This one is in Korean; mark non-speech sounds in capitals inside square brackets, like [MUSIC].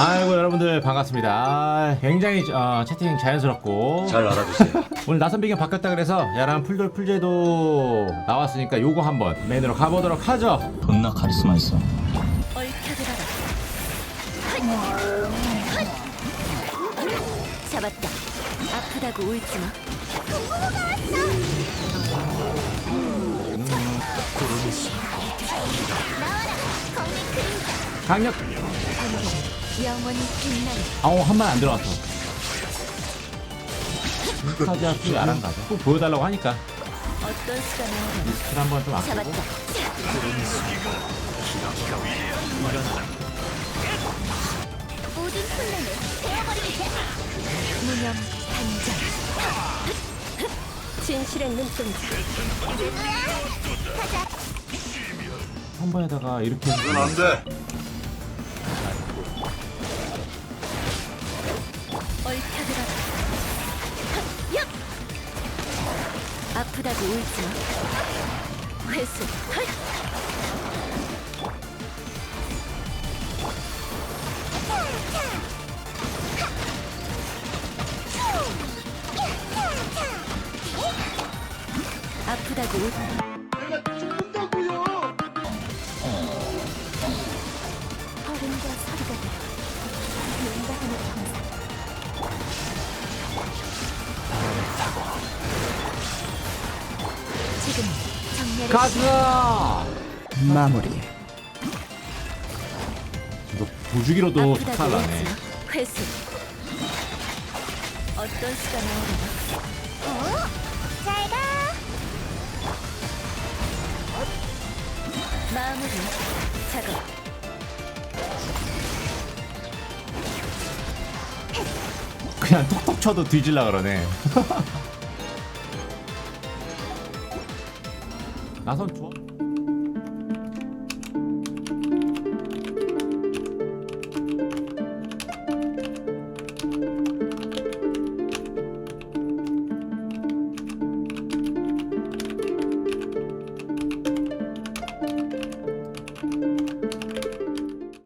아이고 여러분들 반갑습니다. 아, 굉장히 어, 채팅 자연스럽고 잘 알아주세요. 오늘 나선 배경 바뀌었다 그래서 야랑 풀돌 풀제도 나왔으니까 요거 한번 메인으로 가보도록 하죠. 존나 카리스마 있어. 얽혀들어라. 잡았다. 아프다고 울지 마. 강력. 영원히 아우 한 번 안 들어갔어. 스타지아 수 야랑 가자. 꼭 보여달라고 하니까 어떤 리스트를 한번 좀 아끼고. 잡았다. 모든 혼란을 베어버리게 무념 단장 진실의 눈동자 한 번에다가 이렇게 이건 안 돼. 아프다고 울지 마. 회수. 헐! 아프다고 울 가자. 마무리. 이거. 울지 마. 회수 어떤 수가 나오려나 어? 잘 가 마무리 작업 그냥 톡톡 쳐도 뒤질라 그러네. [LAUGHS] 나선 좋아.